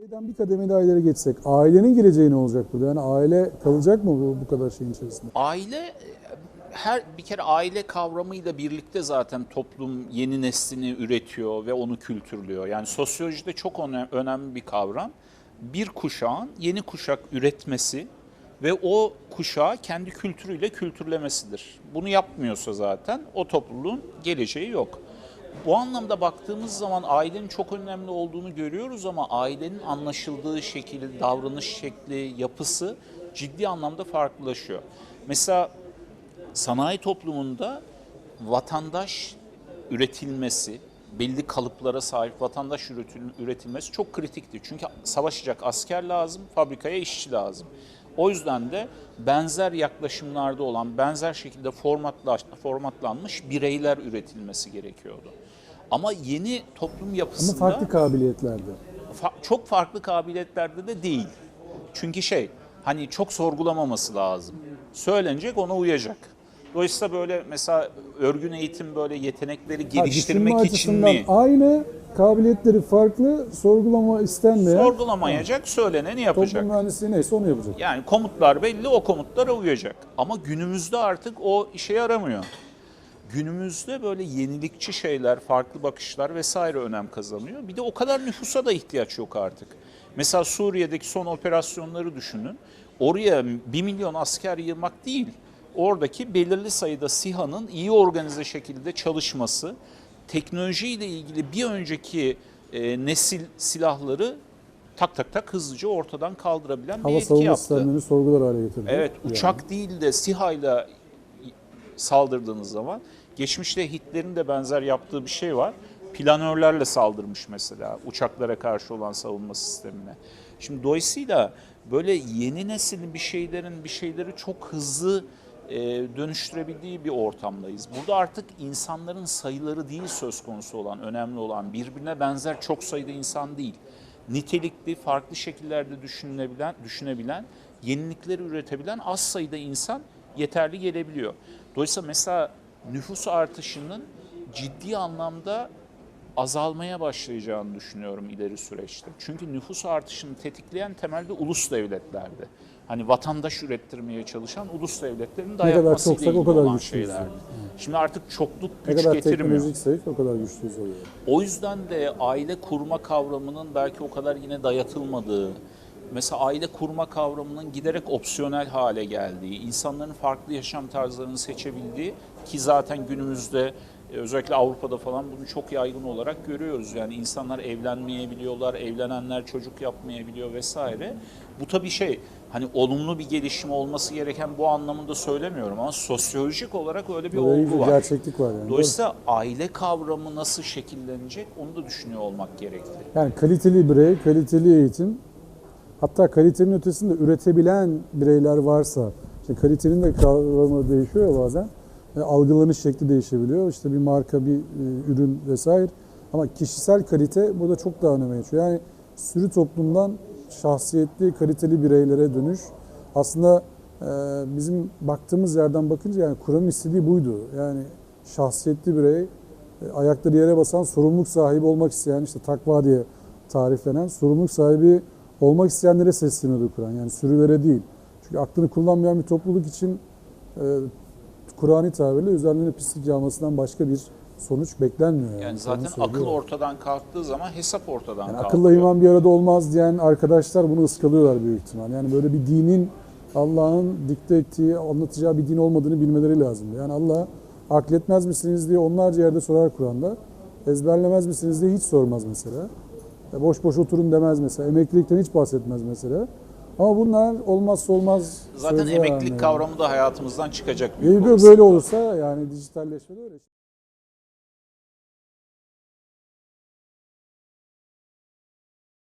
Şeyden bir kademe daha ileri geçsek, ailenin geleceği ne olacak burada? Yani aile kalacak mı bu, bu kadar şeyin içerisinde? Aile her bir kere aile kavramıyla birlikte zaten toplum yeni neslini üretiyor ve onu kültürlüyor. Yani sosyolojide çok öne- önemli bir kavram. Bir kuşağın yeni kuşak üretmesi ve o kuşağı kendi kültürüyle kültürlemesidir. Bunu yapmıyorsa zaten o topluluğun geleceği yok. Bu anlamda baktığımız zaman ailenin çok önemli olduğunu görüyoruz ama ailenin anlaşıldığı şekilde, davranış şekli, yapısı ciddi anlamda farklılaşıyor. Mesela sanayi toplumunda vatandaş üretilmesi, belli kalıplara sahip vatandaş üretil- üretilmesi çok kritikti. Çünkü savaşacak asker lazım, fabrikaya işçi lazım. O yüzden de benzer yaklaşımlarda olan, benzer şekilde formatlaş, formatlanmış bireyler üretilmesi gerekiyordu. Ama yeni toplum Ama yapısında farklı kabiliyetlerde. fa- çok farklı kabiliyetlerde de değil. Çünkü şey hani çok sorgulamaması lazım. Söylenecek ona uyacak. Dolayısıyla böyle mesela örgün eğitim böyle yetenekleri Ha, geliştirmek düşünme için mi? Aynı kabiliyetleri farklı, sorgulama istenmeyen Sorgulamayacak, söyleneni yapacak. toplum mühendisliği neyse onu yapacak. Yani komutlar belli, o komutlara uyacak. Ama günümüzde artık o işe yaramıyor. Günümüzde böyle yenilikçi şeyler, farklı bakışlar vesaire önem kazanıyor. Bir de o kadar nüfusa da ihtiyaç yok artık. Mesela Suriye'deki son operasyonları düşünün. Oraya 1 milyon asker yığmak değil, oradaki belirli sayıda SİHA'nın iyi organize şekilde çalışması, teknolojiyle ilgili bir önceki e, nesil silahları tak tak tak hızlıca ortadan kaldırabilen bir Hava etki savunma yaptı. sistemlerini sorgular hale getirdi. Evet, Yani. uçak değil de SİHA'yla saldırdığınız zaman geçmişte Hitler'in de benzer yaptığı bir şey var. Planörlerle saldırmış mesela uçaklara karşı olan savunma sistemine. Şimdi dolayısıyla böyle yeni neslin bir şeylerin bir şeyleri çok hızlı e, dönüştürebildiği bir ortamdayız. Burada artık insanların sayıları değil söz konusu olan, önemli olan birbirine benzer çok sayıda insan değil. Nitelikli, farklı şekillerde düşünebilen, düşünebilen, yenilikleri üretebilen az sayıda insan yeterli gelebiliyor. Dolayısıyla mesela nüfus artışının ciddi anlamda azalmaya başlayacağını düşünüyorum ileri süreçte. Çünkü nüfus artışını tetikleyen temelde ulus devletlerdi. Hani vatandaş ürettirmeye çalışan ulus devletlerin dayatmasıyla çoksak o ilgili kadar olan şeylerdi. yani. Şimdi artık çokluk Ne güç kadar getirmiyor. teknolojik zayıf o kadar güçlüyüz oluyor. O yüzden de aile kurma kavramının belki o kadar yine dayatılmadığı, mesela aile kurma kavramının giderek opsiyonel hale geldiği, insanların farklı yaşam tarzlarını seçebildiği ki zaten günümüzde özellikle Avrupa'da falan bunu çok yaygın olarak görüyoruz. Yani insanlar evlenmeyebiliyorlar, evlenenler çocuk yapmayabiliyor vesaire. Bu tabii şey hani olumlu bir gelişim olması gereken bu anlamında söylemiyorum ama sosyolojik olarak öyle bir Böyle olgu bir var. gerçeklik var yani. Dolayısıyla aile kavramı nasıl şekillenecek onu da düşünüyor olmak gerekli. Yani kaliteli birey, kaliteli eğitim, hatta kalitenin ötesinde üretebilen bireyler varsa, işte kalitenin de kavramı değişiyor bazen, e, algılanış şekli değişebiliyor. İşte bir marka, bir e, ürün vesaire. Ama kişisel kalite burada çok daha öneme geçiyor. Yani sürü toplumdan şahsiyetli, kaliteli bireylere dönüş. Aslında e, bizim baktığımız yerden bakınca yani Kur'an'ın istediği buydu. Yani şahsiyetli birey, e, ayakları yere basan, sorumluluk sahibi olmak isteyen, işte takva diye tariflenen, sorumluluk sahibi olmak isteyenlere sesleniyordu Kur'an. Yani sürülere değil. Çünkü aklını kullanmayan bir topluluk için e, Kur'an'ı tabirle üzerlerine pislik yağmasından başka bir sonuç beklenmiyor. Yani, Yani zaten akıl ortadan kalktığı zaman hesap ortadan Yani kalkıyor. akılla iman bir arada olmaz diyen arkadaşlar bunu ıskalıyorlar büyük ihtimal. Yani böyle bir dinin Allah'ın dikte ettiği, anlatacağı bir din olmadığını bilmeleri lazım. Yani Allah akletmez misiniz diye onlarca yerde sorar Kur'an'da. Ezberlemez misiniz diye hiç sormaz mesela. Ya boş boş oturun demez mesela. Emeklilikten hiç bahsetmez mesela. Ama bunlar olmazsa olmaz Zaten emeklilik haline kavramı da hayatımızdan çıkacak. büyük Böyle olasılıkla. olursa yani dijitalleşme de öyle.